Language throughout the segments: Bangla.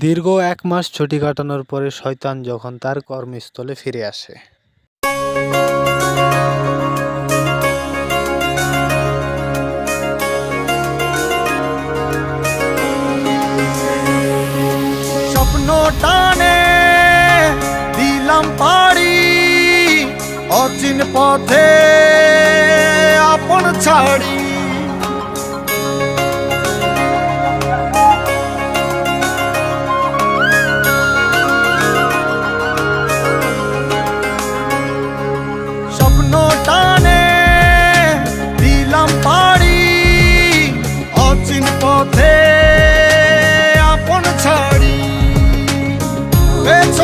দীর্ঘ এক মাস ছুটি কাটানোর পরে শয়তান যখন তার কর্মস্থলে ফিরে আসে। স্বপ্ন টানে দিলাম পাড়ি, অচিন পথে আপন ছাড়ি। It's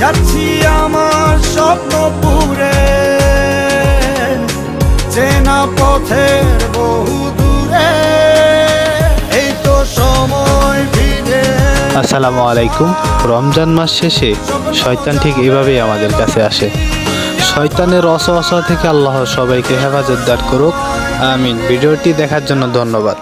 যাচ্ছি আমার স্বপ্ন পুরে। চেনা পথের বহু দূরে। এই তো সময় ফিরে। আসসালামু আলাইকুম। রমজান মাস শেষে শয়তান ঠিক এভাবেই আমাদের কাছে আসে। শয়তানের অসহসা থেকে আল্লাহ সবাইকে হেফাজত দান করুক। আমিন। ভিডিওটি দেখার জন্য ধন্যবাদ।